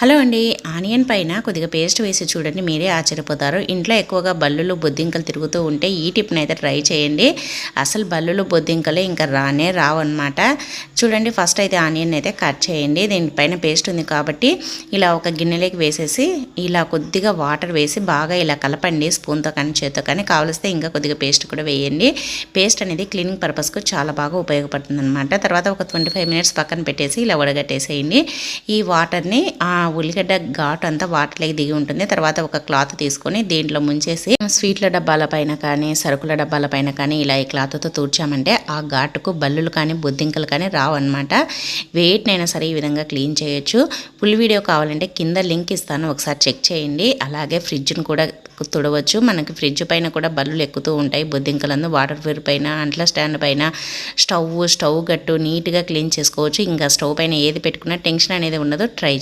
Hello అండి. Onion పైన కొద్దిగా పేస్ట్ వేసి చూడండి మీరే ఆశ్చర్యపోతారు. ఇంట్లో ఎక్కువగా బల్లులు బొద్దింకలు తిరుగుతూ ఉంటే ఈ టిప్ని అయితే ట్రై చేయండి. అసలు బల్లులు బొద్దింకలు ఇంకా రానే రావు అనమాట చూడండి ఫస్ట్ అయితే ఆనియన్ అయితే కట్ చేయండి. దీనిపైన పేస్ట్ ఉంది కాబట్టి ఇలా ఒక గిన్నెలోకి వేసేసి ఇలా కొద్దిగా వాటర్ వేసి బాగా ఇలా కలపండి స్పూన్తో కానీ చేత్తో కానీ. కావలిస్తే ఇంకా కొద్దిగా పేస్ట్ కూడా వేయండి. పేస్ట్ అనేది క్లీనింగ్ పర్పస్కు చాలా బాగా ఉపయోగపడుతుంది అనమాట తర్వాత ఒక ట్వంటీ ఫైవ్ మినిట్స్ పక్కన పెట్టేసి ఇలా వడగట్టేసేయండి. ఈ వాటర్ని ఉల్లిగడ్డ ఘాట్ అంతా వాటర్లోకి దిగి ఉంటుంది. తర్వాత ఒక క్లాత్ తీసుకొని దీంట్లో ముంచేసి స్వీట్ల డబ్బాల పైన కానీ సరుకుల డబ్బాల పైన కానీ ఇలా ఈ క్లాత్తో తూర్చామంటే ఆ ఘాటుకు బల్లులు కానీ బొద్దింకలు కానీ రావు వెయిట్నైనా సరే ఈ విధంగా క్లీన్ చేయొచ్చు. ఫుల్ వీడియో కావాలంటే కింద లింక్ ఇస్తాను. ఒకసారి చెక్ చేయండి. అలాగే ఫ్రిడ్జ్ను కూడా తుడవచ్చు. మనకి ఫ్రిడ్జ్ పైన కూడా బల్లులు ఎక్కుతూ ఉంటాయి. బొద్దింకలందు వాటర్ ప్యూర్ పైన అంట్ల స్టాండ్ పైన స్టవ్ స్టవ్ గట్టు నీట్గా క్లీన్ చేసుకోవచ్చు. ఇంకా స్టవ్ పైన ఏది పెట్టుకున్నా టెన్షన్ అనేది ఉండదు. ట్రై